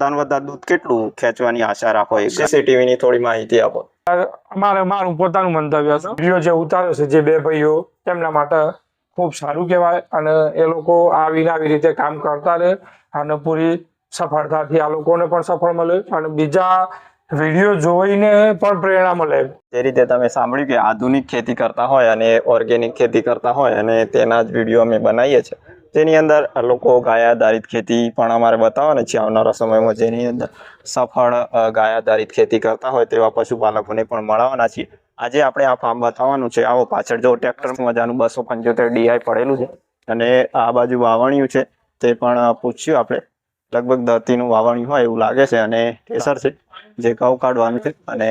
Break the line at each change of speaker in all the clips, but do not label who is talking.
વધારે વધારે દૂધ કેટલું ખેંચવાની આશા રાખો સીસીટીવી ની થોડી માહિતી આપો.
અમારે મારું પોતાનું મંતવ્ય છે. વીડિયો જે ઉતાર્યો છે જે બે ભાઈઓ તેમના માટે ખૂબ સારું કહેવાય અને એ લોકો આવી આવી રીતે કામ કરતા રહે અને પૂરી સફળતાથી આ લોકોને પણ સફળ મળે અને બીજા વીડિયો જોઈને પણ પ્રેરણા મળે.
જે રીતે તમે સાંભળ્યું કે આધુનિક ખેતી કરતા હોય અને ઓર્ગેનિક ખેતી કરતા હોય અને તેના જ વીડિયો અમે બનાવીએ છીએ. જેની અંદર લોકો ગાય આધારિત ખેતી પણ અમારે બતાવવાના છે આવનારા સમયમાં જેની અંદર સફળ ગાય આધારિત ખેતી કરતા હોય તેવા પશુપાલકોને પણ મળવાના છીએ. આજે આપણે આ ફાર્મ બતાવવાનું છે. આવો પાછળ જો ટ્રેક્ટર મજાનું બસો પંચોતેર ડીઆઈ પડેલું છે અને આ બાજુ વાવણિયું છે તે પણ પૂછ્યું આપણે. લગભગ ધરતીનું વાવણિયું હોય એવું લાગે છે અને કેસર છે જે ઘઉં કાઢવાનું છે અને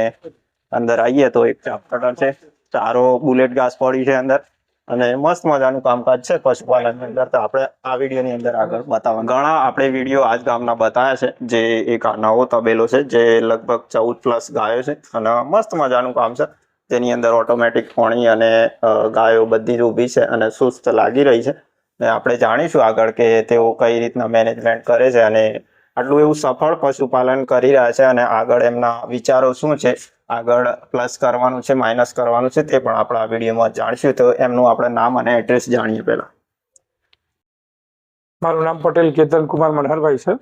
અંદર આવીએ તો એક ચાપકટર છે. ચારો બુલેટ ઘાસ પડી છે અંદર. અને મસ્ત મજાનું કામકાજ છે પશુપાલનની અંદર. તો આપણે આ વિડીયોની અંદર આગળ બતાવવા ઘણા આપણે વીડિયો આજ ગામના બતાવ્યા છે, જે એક નવો તબેલો છે, જે લગભગ ચૌદ પ્લસ ગાયો છે. અને મસ્ત મજાનું કામ છે. તેની અંદર ઓટોમેટિક પાણી અને ગાયો બધી જ ઊભી છે અને સુસ્ત લાગી રહી છે. ને આપણે જાણીશું આગળ કે તેઓ કઈ રીતના મેનેજમેન્ટ કરે છે અને આટલું એવું સફળ પશુપાલન કરી રહ્યા છે અને આગળ એમના વિચારો શું છે. આગળ પ્લસ કરવાનું છે માઇનસ કરવાનું છે તે પણ આપણે આ વિડીયોમાં જાણશું. તો એમનું આપણે નામ અને એડ્રેસ જાણીએ પહેલા.
મારું નામ પટેલ કેતન કુમાર મનહરભાઈ છે.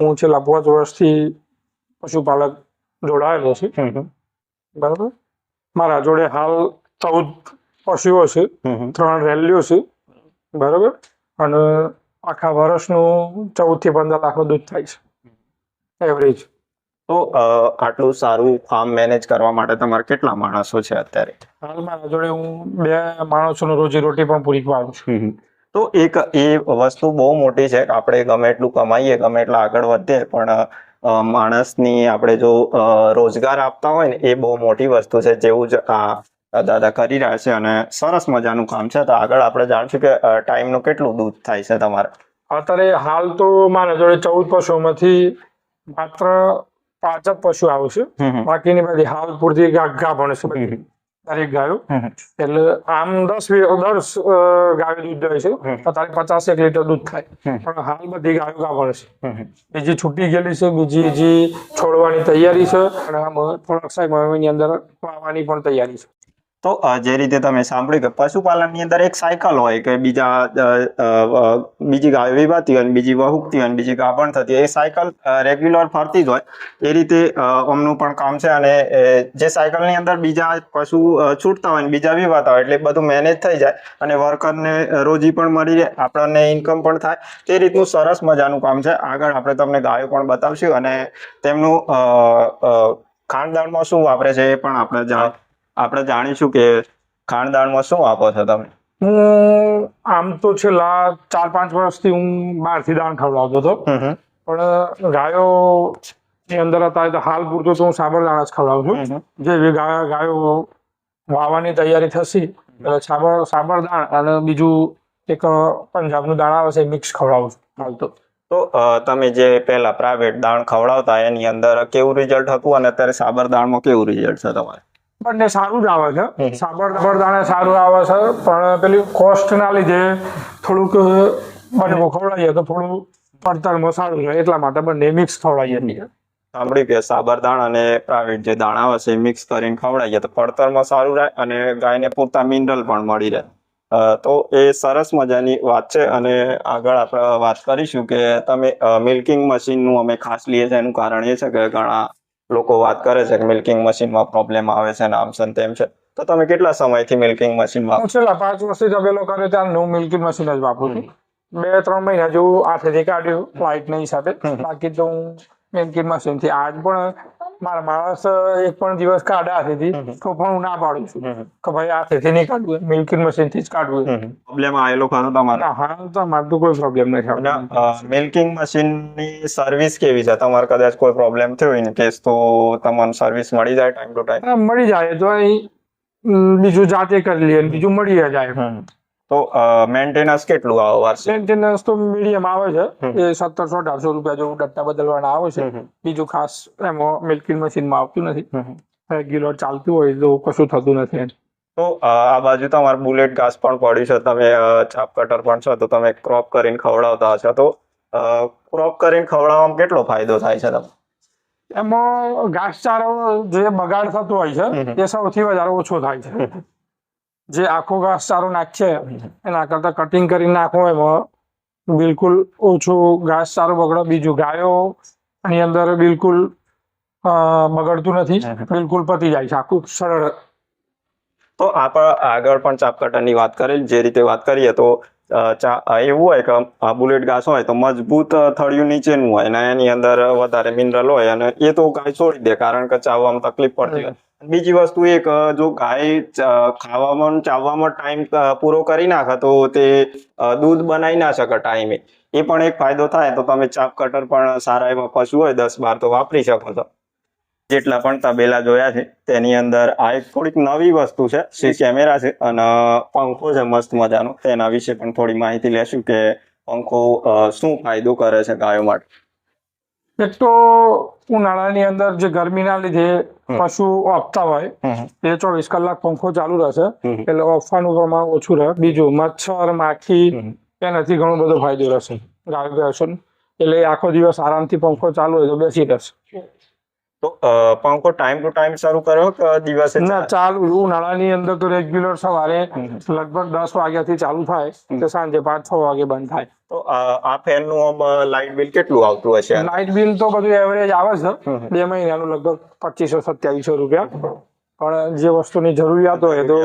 હું છેલ્લા પાંચ વર્ષથી પશુપાલક જોડાયેલો છું. બરાબર? મારા જોડે હાલ ચૌદ પશુઓ છે. ત્રણ રેલીઓ છે. બરાબર? અને આખા વર્ષનું ચૌદથી પંદર લાખનું દૂધ થાય છે. એવરેજ
તો આટલું સારું ફાર્મ મેનેજ કરવા માટે તમારે કેટલા માણસો છે અત્યારે?
હાલમાં જોડે હું બે માણસોનો રોજી રોટી પણ પૂરી પાડું છું.
તો એક એ વસ્તુ બહુ મોટી છે કે આપણે ગમે એટલું કમાઈએ ગમે એટલા આગળ વધીએ પણ માણસની આપણે જો રોજગાર આપતા હોય ને એ બહુ મોટી વસ્તુ છે જેવું જ આ દાદા કરી રહ્યા છે અને સરસ મજાનું કામ છે. તો આગળ આપણે જાણશું કે ટાઈમનું કેટલું દૂધ થાય છે તમારે?
અત્યારે હાલ તો મારા જોડે ચૌદ પશુઓમાંથી માત્ર પાંચ જ પશુ આવશે બાકીની બધી હાલ પૂરતી ગા- ભણશે બધી. દરેક ગાયો. એટલે આમ દસ દસ ગાયો દૂધ દે છે. તો તારે પચાસ એક લીટર દૂધ થાય પણ હાલ બધી ગાયો ગા ભણશે બીજી છૂટી ગયેલી છે બીજી હજી છોડવાની તૈયારી છે. અને આમ થોડાક સમયની અંદર પાવાની પણ તૈયારી છે.
તો જે રીતે તમે સાંભળ્યું કે પશુપાલનની અંદર એક સાયકલ હોય કે બીજા બીજી ગાય વિવાતી હોય બીજી વહુકતી હોય બીજી ગાભણ થતી હોય, એ સાયકલ રેગ્યુલર ફરતી જ હોય. એ રીતે અમનું પણ કામ છે અને જે સાયકલની અંદર બીજા પશુ છૂટતા હોય બીજા વિવાતા હોય એટલે બધું મેનેજ થઈ જાય અને વર્કરને રોજી પણ મળી રહે, આપણને ઇન્કમ પણ થાય. તે રીતનું સરસ મજાનું કામ છે. આગળ આપણે તમને ગાયો પણ બતાવશું અને તેમનું ખાનદાનમાં શું વાપરે છે એ પણ આપણે જાણ આપણે જાણીશું કે ખાનદાનમાં શું આપો છો તમે?
હું આમ તો છેલ્લા ચાર પાંચ વર્ષથી હું બહારથી દાણ ખવડાવતો હતો. પણ ગાયો ની અંદર હતા તો હાલ પૂરતું તો હું સાબરદાણા જ ખવડાવું છું. જે ગાયો ગાયો વાવવાની તૈયારી થશે એટલે સાબર સાબરદાણ અને બીજું એક પંજાબનું દાણા આવે છે મિક્સ ખવડાવું છું હાલ તો.
તો તમે જે પહેલા પ્રાઇવેટ દાણ ખવડાવતા એની અંદર કેવું રિઝલ્ટ હતું અને અત્યારે સાબર દાણમાં કેવું રિઝલ્ટ છે તમારે?
બંને સારું જ આવે છે. સાબર સાબરદાણા સારું આવે છે પણ પેલી કોસ્ટ ના લીધે થોડુંક બંને ખવડાવીએ તો થોડું પડતરમાં સારું રહે એટલા માટે બંને મિક્સ ખવડાવીએ છીએ.
સાંભળ્યું કે સાબરદાણ અને પ્રાઇવેટ જે દાણા આવે છે મિક્સ કરીને ખવડાવીએ તો પડતરમાં સારું રહે અને ગાયને પૂરતા મિનરલ પણ મળી રહે. તો એ સરસ મજાની વાત છે અને આગળ આપણે વાત કરીશું કે તમે મિલ્કિંગ મશીનનું અમે ખાસ લઈએ છીએ એનું કારણ એ છે કે ઘણા લોકો વાત કરે છે કે મિલ્કિંગ મશીનમાં પ્રોબ્લેમ આવે છે ને આમ છે તેમ છે. તો તમે કેટલા સમયથી મિલ્કિંગ મશીન વાપરો
હું છેલ્લા પાંચ વર્ષથી તબેલો કરે ત્યારે હું મિલ્કી મશીન જ વાપરું છું. બે ત્રણ મહિના જેવું હાથેથી કાઢ્યું લાઇટ ના હિસાબે. બાકી તો હું મિલ્કિંગ મશીનથી આજ પણ મારા માણસ એક પણ દિવસ કાઢે હાથેથી તો પણ હું ના પાડું છું. કે ભાઈ હાથેથી નહીં કાઢવું મિલ્કિંગ મશીનથી જ કાઢવું
પ્રોબ્લેમ આવેલો ખરો તમારે.
હા તો મારે તો કોઈ પ્રોબ્લેમ નથી
મિલ્કિંગ મશીનની સર્વિસ કેવી છે? તમારે કદાચ કોઈ પ્રોબ્લેમ થયો ઇન કેસ તો તમને સર્વિસ મળી જાય ટાઈમ ટુ ટાઈમ
મળી જાય. તો અહીં બીજું જાતે કરી લઈએ બીજું મળી જાય.
તો મેન્ટેનન્સ કેટલું આવે વાર્ષિક
મેન્ટેનન્સ તો મીડિયમ આવે છે. એ સત્તરસો અઢારસો રૂપિયા જેવું ડટ્ટા બદલવાના આવે છે. બીજું ખાસ એમાં મિલ્કિંગ મશીનમાં આવતું નથી. રેગ્યુલર ચાલતું હોય તો કશું થતું નથી
તો આ બાજુ તમારે બુલેટ ઘાસ પણ પડ્યું છે. તમે ચાપ કટર પણ છો તો તમે ક્રોપ કરીને ખવડાવતા હશો. તો ક્રોપ કરીને ખવડાવવામાં કેટલો ફાયદો થાય છે તમને?
એમાં ઘાસચારો જે બગાડ થતો હોય છે એ સૌથી વધારે ઓછો થાય છે. જે આખો ઘાસ ઘાસચારો નાખશે એના કરતા કટિંગ કરી નાખો એમાં. બિલકુલ ઓછું ઘાસચારો બગડે બીજું ગાયો એની અંદર બિલકુલ બગડતું નથી. બિલકુલ પતી જાય છે આખું સરળ.
તો આપણે આગળ પણ ચાપ કટરની વાત કરી જે રીતે વાત કરીએ તો એવું હોય કે આ બુલેટ ઘાસ હોય તો મજબૂત થળિયું નીચેનું હોય અને એની અંદર વધારે મિનરલ હોય અને એ તો ગાય છોડી દે કારણ કે ચાવવામાં તકલીફ પડતી હોય. બીજી વસ્તુ એક જો ગાય ખાવામાં ચાવવામાં ટાઈમ પૂરો કરી નાખે તો તે દૂધ બનાવી ના શકે ટાઈમે એ. પણ એક ફાયદો થાય તો તમે ચાપ કટર પણ સારા એવા પશુ હોય દસ બાર તો વાપરી શકો છો. જેટલા પણ તબેલા જોયા છે તેની અંદર આ એક થોડીક નવી વસ્તુ છે સી કેમેરા છે અને પંખો છે મસ્ત મજાનો. તેના વિશે પણ થોડી માહિતી લેશું કે પંખો શું ફાયદો કરે છે ગાયો માટે.
એક તો ઉનાળાની અંદર જે ગરમીના લીધે પશુ આપતા હોય એ ચોવીસ કલાક પંખો ચાલુ રહેશે. એટલે ઓફવાનું પ્રમાણ ઓછું રહે. બીજું મચ્છર માખી એનાથી ઘણો બધો ફાયદો રહેશે. ગાય. એટલે આખો દિવસ આરામથી પંખો ચાલુ હોય તો બેસી રહેશે.
તો અ, પંખો ટાઈમ ટુ ટાઈમ શરૂ કર્યો કે દિવસે
ના ચાલુ? ઉનાળાની અંદર તો રેગ્યુલર સવારે. લગભગ દસ વાગ્યાથી ચાલુ થાય તો સાંજે પાંચ છ વાગે બંધ થાય.
તો આ ફેનનું આમ લાઇટ બિલ કેટલું આવતું હશે?
લાઇટ બિલ તો બધું એવરેજ આવે છે. બે મહિનાનું લગભગ પચીસો સત્યાવીસો રૂપિયા. પણ જે વસ્તુની જરૂરિયાત હોય તો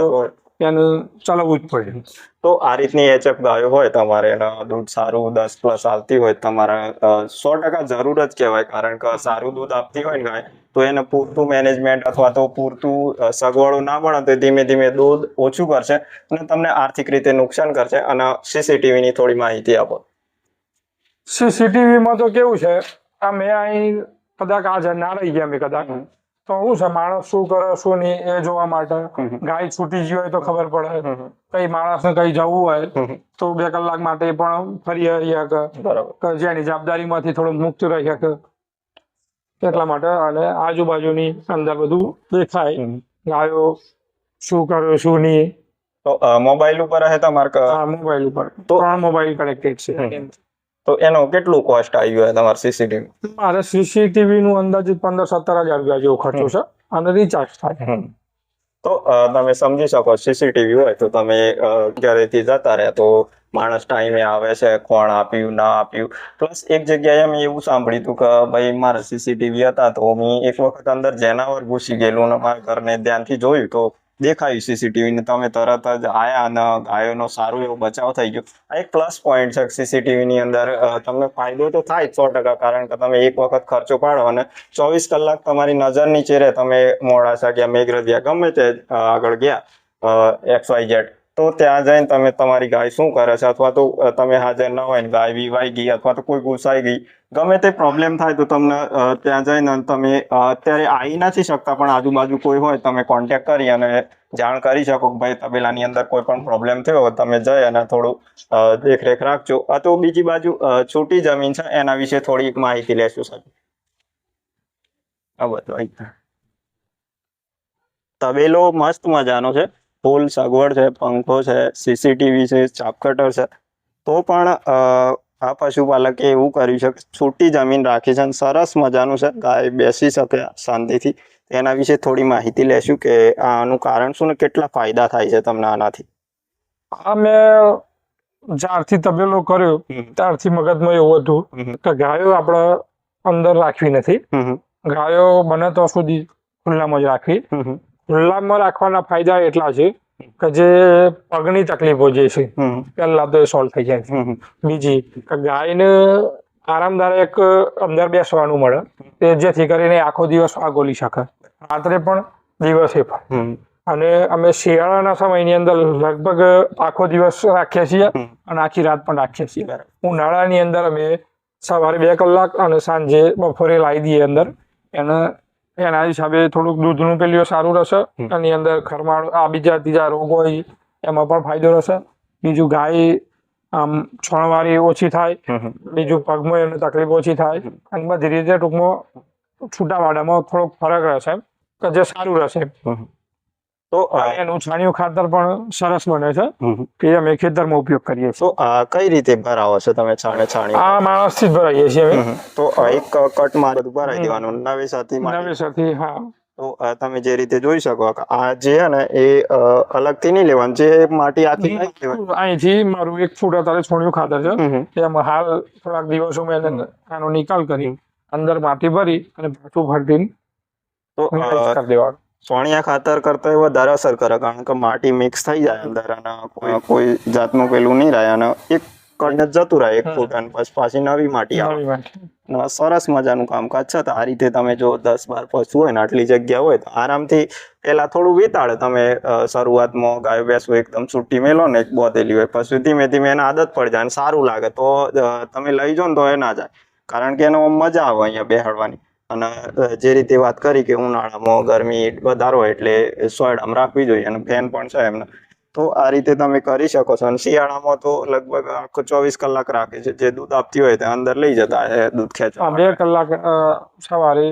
એનું ચલાવવું જ પડે.
તો આ રીતની એચએફ ગાયો હોય તમારે દૂધ સારું દસ પ્લસ આવતી હોય તમારે સો ટકા જરૂર જ કહેવાય. કારણ કે સારું દૂધ આપતી હોય ને ગાય તો એને પૂરતું મેનેજમેન્ટ અથવા તો પૂરતું સગવડો ના મળે તો ધીમે ધીમે દૂધ ઓછું કરશે અને તમને આર્થિક રીતે નુકસાન કરશે. અને સીસીટીવીની થોડી માહિતી આપો.
સીસીટીવીમાં તો કેવું છે આ મેં અહીં કદાચ હાજર ના રહી ગયા મેં કદાચ. તો શું છે માણસ શું કરે શું નહીં એ જોવા માટે. ગાય છૂટી ગઈ હોય તો ખબર પડે. કઈ માણસને કઈ જવું હોય તો બે કલાક માટે પણ ફરી શકે જેની જવાબદારીમાંથી થોડું મુક્ત રહી શકે એટલા માટે અને આજુબાજુની અંદર બધું દેખાય. ગાયો શું કર્યો શું નહીં.
તો મોબાઈલ ઉપર હે તમારે
હા મોબાઈલ ઉપર.
તો-
ત્રણ મોબાઈલ કનેક્ટેડ છે.
તો એનો કેટલું કોસ્ટ આવ્યું હોય તમારે સીસીટીવી
મારે સીસીટીવી નું અંદાજિત પંદર સત્તર હજાર રૂપિયા જેવો ખર્ચો છે અને રિચાર્જ થાય.
તો તમે સમજી શકો સીસીટીવી હોય તો તમે ઘરેથી જતા રહ્યા તો માણસ ટાઈમે આવે છે કોણ આપ્યું ના આપ્યું. પ્લસ એક જગ્યાએ મેં એવું સાંભળ્યું હતું કે ભાઈ મારા સીસીટીવી હતા તો મેં એક વખત અંદર જેનાવર ઘૂસી ગયેલું ને મારા ઘરને ધ્યાનથી જોયું તો દેખાયું સીસીટીવી ને તમે તરત જ આયા અને ગાયોનો સારો એવો બચાવ થઈ ગયો. આ એક પ્લસ પોઈન્ટ છે સીસીટીવી ની અંદર. તમને ફાયદો તો થાય સો ટકા, કારણ કે તમે એક વખત ખર્ચો પાડો અને ચોવીસ કલાક તમારી નજર નીચે રહે. તમે મોડાસા ગયા મેઘરજિયા ગમે તે આગળ ગયા એક્સ વાય ઝેડ. તો ત્યાં જઈને તમે તમારી ગાય શું કરે છે? અથવા તો તમે હાજર ન હોય ને ગાય વીવાઈ ગઈ, અથવા તો કોઈ ગુસાઈ ગઈ ગમે તે પ્રોબ્લેમ થાય તો તમને ત્યાં જઈને તમે અત્યારે આવી નથી શકતા પણ આજુબાજુ કોઈ હોય તમે કોન્ટેક્ટ કરી અને જાણ કરી શકો કે ભાઈ તબેલાની અંદર કોઈ પણ પ્રોબ્લેમ થયો હોય, તમે જઈ અને થોડું દેખરેખ રાખજો. આ તો બીજી બાજુ છૂટી જમીન છે એના વિશે થોડી માહિતી લેશું સાહેબ. આ બધું તબેલો મસ્ત મજાનો છે. ફૂલ સગવડ છે પંખો છે સીસીટીવી છે ચાપકટર છે. તો પણ આ પશુપાલકે એવું કર્યું છે કે છૂટી જમીન રાખી છે અને સરસ મજાનું છે. ગાય બેસી શકે શાંતિથી. એના વિશે થોડી માહિતી લેશું કે આનું કારણ શું ને કેટલા ફાયદા થાય છે તમને આનાથી?
આ મેં જ્યારથી તબેલો કર્યો ત્યારથી મગજમાં એવું હતું કે ગાયો આપણે અંદર રાખવી નથી. ગાયો બને તો સુધી ખુલ્લામાં જ રાખવી. ખુલ્લામાં રાખવાના ફાયદા એટલા છે કે જે પગની તકલીફો જે છે પહેલા તો એ સોલ્વ થઈ જાય બીજી કે ગાયને આરામદાયક અંદર બેસવાનું મળે તે જેથી કરીને આખો દિવસ આગોલી શકે. રાત્રે પણ દિવસે પણ. અને અમે શિયાળાના સમયની અંદર લગભગ આખો દિવસ રાખીએ છીએ અને આખી રાત પણ રાખીએ છીએ. ઉનાળાની અંદર અમે સવારે બે કલાક અને સાંજે બપોરે લાવી દઈએ અંદર. એને એના હિસાબે થોડુંક દૂધનું પેલું સારું રહેશે. એની અંદર ખરમાળ આ બીજા ત્રીજા રોગ હોય એમાં પણ ફાયદો રહેશે. બીજું ગાય આમ છણવારી ઓછી થાય. બીજું પગમાં એમને તકલીફ ઓછી થાય. અને બધી રીતે ટૂંકમાં છૂટાવાડામાં થોડોક ફરક રહેશે કે જે સારું રહેશે
તો
એનું છાણિયું ખાતર પણ સરસ બને છે. કે અમે ખેતરમાં ઉપયોગ કરીએ છીએ.
તો આ કઈ રીતે ભરાવો છો તમે છાણે છાણી
આ માણસથી જ ભરાઈએ છીએ અમે.
તો એક એક કટમાં બધું ભરાઈ દેવાનું નવેસરથી નવે
સાથી હા.
તો તમે જે રીતે જોઈ શકો આ જે છે ને એ અલગથી નહીં લેવાનું જે માટી આખી
અહીંથી મારું એક ફૂટ અત્યારે છોણિયું ખાતર છે. એમાં હાલ થોડાક દિવસો મેં આનો નિકાલ કરી અંદર માટી ભરી અને પાછું ભરતી
તો
કરી દેવાનું.
સોણિયા ખાતર કરતા એ વધારે અસર કરે કારણ કે માટી મિક્સ થઈ જાય અંદર અને કોઈ કોઈ જાતનું પેલું નહીં રહે અને એક કઈને જતું રહે એક ફૂટ અને પછી પાછી નવી માટી આવે. સરસ મજાનું કામકાજ છે તો આ રીતે તમે જો દસ બાર પશુ હોય ને આટલી જગ્યા હોય તો આરામથી પેલા થોડું વિતાડે. તમે શરૂઆતમાં ગાય બેસવું એકદમ છૂટી મેલો ને એક બોતેલી હોય પછી ધીમે ધીમે એને આદત પડી જાય અને સારું લાગે. તો તમે લઈ જાઓ ને તો એ ના જાય. કારણ કે એનો મજા આવે અહીંયા બેહાડવાની અને જે રીતે વાત કરી કે ઉનાળામાં ગરમી વધારો એટલે આમ રાખવી જોઈએ અને ફેન પણ છે એમને. તો આ રીતે તમે કરી શકો છો. અને શિયાળામાં તો લગભગ આખો ચોવીસ કલાક રાખે છે. જે દૂધ આપતી હોય તે અંદર લઈ જતા એ દૂધ ખેંચવા
બે કલાક સવારે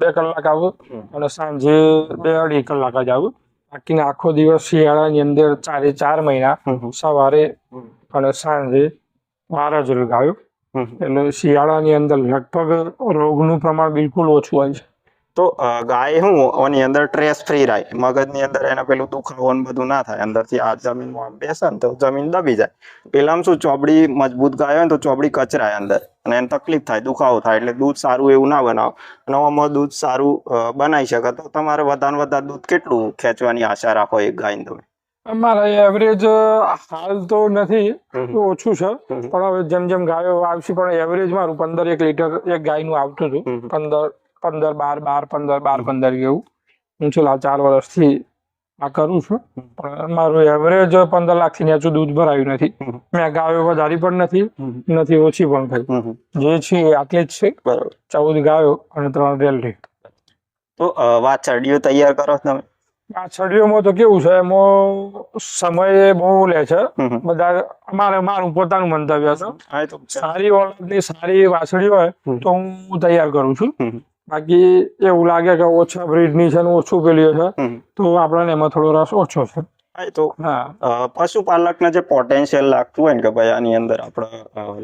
બે કલાક આવું અને સાંજે બે અઢી કલાક જ આવું. બાકીના આખો દિવસ શિયાળાની અંદર ચારે ચાર મહિના. સવારે અને સાંજે બાર જ લગાવ્યું. એટલે શિયાળાની અંદર લગભગ રોગનું પ્રમાણ બિલકુલ ઓછું હોય છે.
તો ગાય શું ઓની અંદર ટ્રેસ ફ્રી રહે. મગજની અંદર એને પેલું દુખાવો ને બધું ના થાય. અંદરથી આ જમીનમાં આમ બેસે ને તો જમીન દબી જાય. પેલામાં શું ચોપડી મજબૂત ગાય હોય ને તો ચોપડી કચરાય અંદર. અને એને તકલીફ થાય દુખાવો થાય. એટલે દૂધ સારું એવું ના બનાવો. અને આમાં દૂધ સારું બનાવી શકે. તો તમારે વધારે વધારે દૂધ કેટલું ખેંચવાની આશા રાખો એક ગાયને તમે?
અમારા એવરેજ હાલ તો નથી. ઓછું છે. પણ હવે જેમ જેમ ગાયો આવશે પણ એવરેજ મારું પંદર એક લીટર એક ગાયનું આવતું હતું. પંદર પંદર બાર બાર પંદર બાર પંદર એવું હું છેલ્લા ચાર વર્ષથી આ કરું છું. પણ મારું એવરેજ પંદર લાખથી નીચું દૂધ ભરાયું નથી. મેં ગાયો વધારી પણ નથી. નથી ઓછી પણ થઈ. જે છે આટલી જ છે. ચૌદ ગાયો અને ત્રણ રેલડી.
તો વાત વાછરડીઓ તૈયાર કરો તમે.
આ છડીઓમાં તો કેવું છે એમાં સમય બહુ લે છે. બધા અમારે મારું પોતાનું મંતવ્ય છે. સારી ઓળખની સારી વાછડી હોય તો હું તૈયાર કરું છું. બાકી એવું લાગે કે ઓછા બ્રીડની છે ને ઓછું પેલી છે તો આપણને એમાં થોડો રસ ઓછો છે.
તો પશુપાલકને જે પોટેન્શિયલ લાગતું હોય ને કે ભાઈ આની અંદર આપણે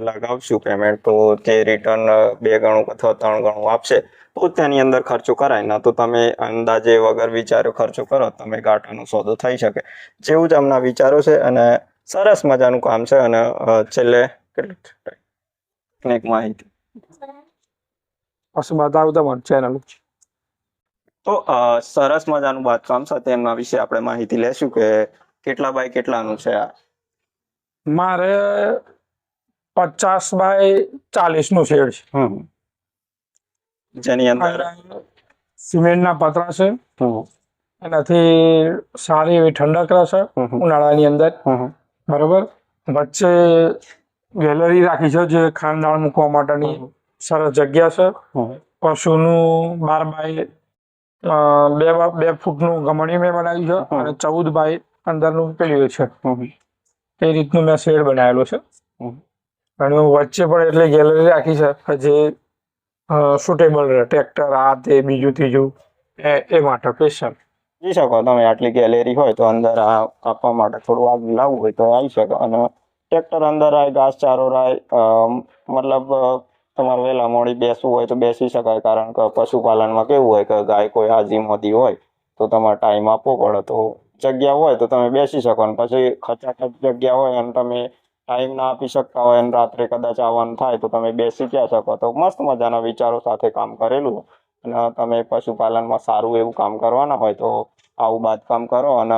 લગાવશું પેમેન્ટ તો તે રિટર્ન બે ગણું અથવા ત્રણ ગણું આપશે તો તેની અંદર ખર્ચો કરાય. ના તો તમે અંદાજે વગર વિચારો ખર્ચો કરો તમે ઘાટાનો સોદો થઈ શકે. જેવું જ આમના વિચારો છે અને સરસ મજાનું કામ છે અને છેલ્લે કેટલું એક માહિતી.
પશુ માતા ચેનલ
તો સરસ મજાનું બાંધકામ સાથે એમના વિશે આપણે માહિતી લેશું કે કેટલા બાય કેટલાનું છે આ?
મારે પચાસ બાય ચાલીસનું શેડ છે.
જેની અંદર
સિમેન્ટના પતરા છે. એનાથી સારી એવી ઠંડક રહેશે ઉનાળાની અંદર. બરોબર? વચ્ચે ગેલેરી રાખી છે જે ખાનદાન મૂકવા માટેની સરસ જગ્યા છે. પશુનું બાર બાય બે બે ફૂટનું ગમણી મેં બનાવ્યું છે અને ચૌદ બાય અંદરનું પેલું છે. એ રીતનું મેં શેડ બનાવેલો છે.
અને
અને વચ્ચે પણ એટલે ગેલેરી રાખી છે જે સુટેબલ રહે. ટ્રેક્ટર આ તે બીજું ત્રીજું એ એ માટે સ્પેશિયલ
જઈ શકો તમે આટલી ગેલેરી હોય તો અંદર આ કાપવા માટે થોડું આગળ લાવવું હોય તો આવી શકો. અને ટ્રેક્ટર અંદર આય ઘાસચારો રાય મતલબ તમારે વહેલા મોડી બેસવું હોય તો બેસી શકાય. કારણ કે પશુપાલનમાં કેવું હોય કે ગાય કોઈ હાજી મોદી હોય તો તમારે ટાઈમ આપવો પડે. તો જગ્યા હોય તો તમે બેસી શકો અને પછી ખચાખચ જગ્યા હોય અને તમે ટાઈમ ના આપી શકતા હોય અને રાત્રે કદાચ આવવાનું થાય તો તમે બેસી ક્યાં શકો. તો મસ્ત મજાના વિચારો સાથે કામ કરેલું. અને તમે પશુપાલનમાં સારું એવું કામ કરવાના હોય તો આવું બાંધકામ કરો અને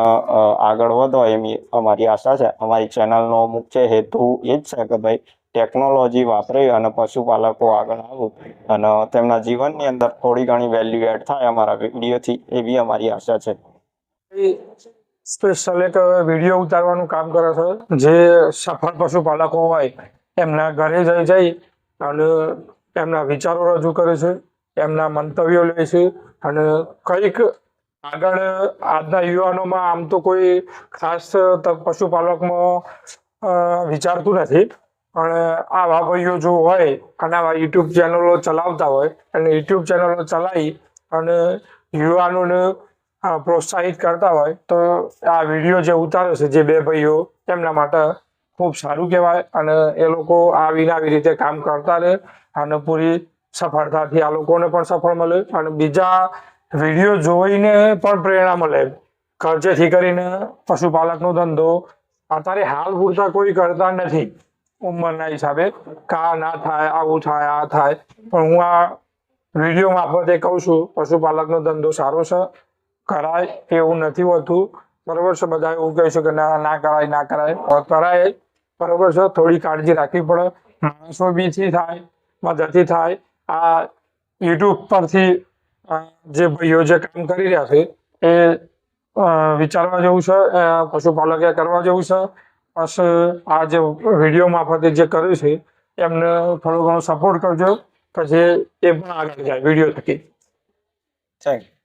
આગળ વધો એમ અમારી આશા છે. અમારી ચેનલનો અમુક છે હેતુ એ જ છે કે ભાઈ ટેકનોલોજી વાપરી અને પશુપાલકો આગળ આવું. અને તેમના જીવનની અંદર થોડી ઘણી વેલ્યુ એડ થાય અમારા વિડીયોથી, એવી અમારી આશા છે.
સ્પેશિયલ એક વીડિયો ઉતારવાનું કામ કરે છે. જે સફળ પશુપાલકો હોય, એમના ઘરે જઈ જઈ અને એમના વિચારો રજૂ કરે છે, એમના મંતવ્યો લે છે અને કંઈક આગળ આજના યુવાનોમાં આમ તો કોઈ ખાસ પશુપાલકમાં વિચારતું નથી. પણ આવા ભાઈઓ જો હોય, અને આવા યુટ્યુબ ચેનલો ચલાવતા હોય, અને યુટ્યુબ ચેનલો ચલાવી, અને યુવાનોને પ્રોત્સાહિત કરતા હોય, તો આ વીડિયો જે ઉતારે છે, જે બે ભાઈઓ, એમના માટે ખૂબ સારું કહેવાય. અને એ લોકો આવીને આવી રીતે કામ કરતા રહે, અને પૂરી સફળતાથી આ લોકોને પણ સફળ મળે, અને બીજા વીડિયો જોઈને પણ પ્રેરણા મળે. ખર્ચેથી કરીને પશુપાલકનો ધંધો, અત્યારે હાલ પૂરતા કોઈ કરતા નથી. ઉંમરના હિસાબે કા ના થાય, આવું થાય, આ થાય. પણ હું આ વીડિયો મારફતે કહું છું, પશુપાલકનો ધંધો સારો છે, કરાય એવું નથી હોતું. બરોબર છે બધા એવું કહે છે કે ના ના કરાય ના કરાય. કરાય, બરોબર છે, થોડી કાળજી રાખવી પડે. માણસો બીથી થાય, મદદથી થાય. આ યુટ્યુબ પરથી જે ભાઈઓ જે કામ કરી રહ્યા છે, એ વિચારવા જેવું છે પશુપાલકે કરવા જેવું છે. બસ આ જે વીડિયો મારફતે જે કર્યું છે, એમને થોડો ઘણો સપોર્ટ કરજો, પછી એ પણ આગળ જાય વીડિયો થકી.
Thank you